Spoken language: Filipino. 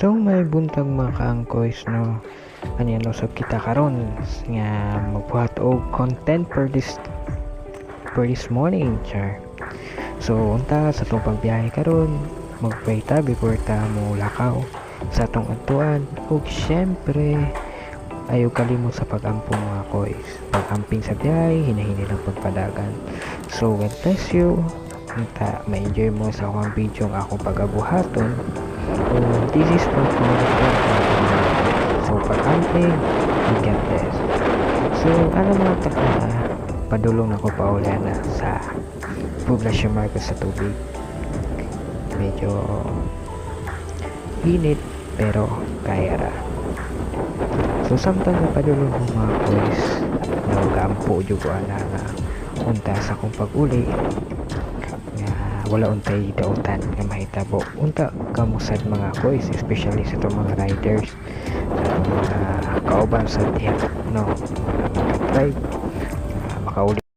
So may buntag mga kaangkoys no. Ano yan usab kita karon nga magbuhat og content for this for this morning char. So unta sa tong pagbiyahe karon magpray ta before ta mo lakaw sa atong adtuan ug syempre ayaw kalimot sa pag-ampong mga koys pag-amping sa biyahe hinahini lang pagpadagan. So God bless you. Unta, ma-enjoy mo sa akong video ang akong pag-abuhaton So, this is for content So, pag-amping, God bless. So, ano mga taka, padulong na ko pa uli na sa Poblacion Marcos sa tubig. Medyo init, pero kaya ra. So, samtang na padulong ko mga boys, nagagampo dyan ko ana nga unta sa akong pag-uli wala untay dautan nga mahitabo. Unta kamusad mga boys especially sa itong mga riders. Sa itong mga kauban sa tiyak no? Mga drive makauli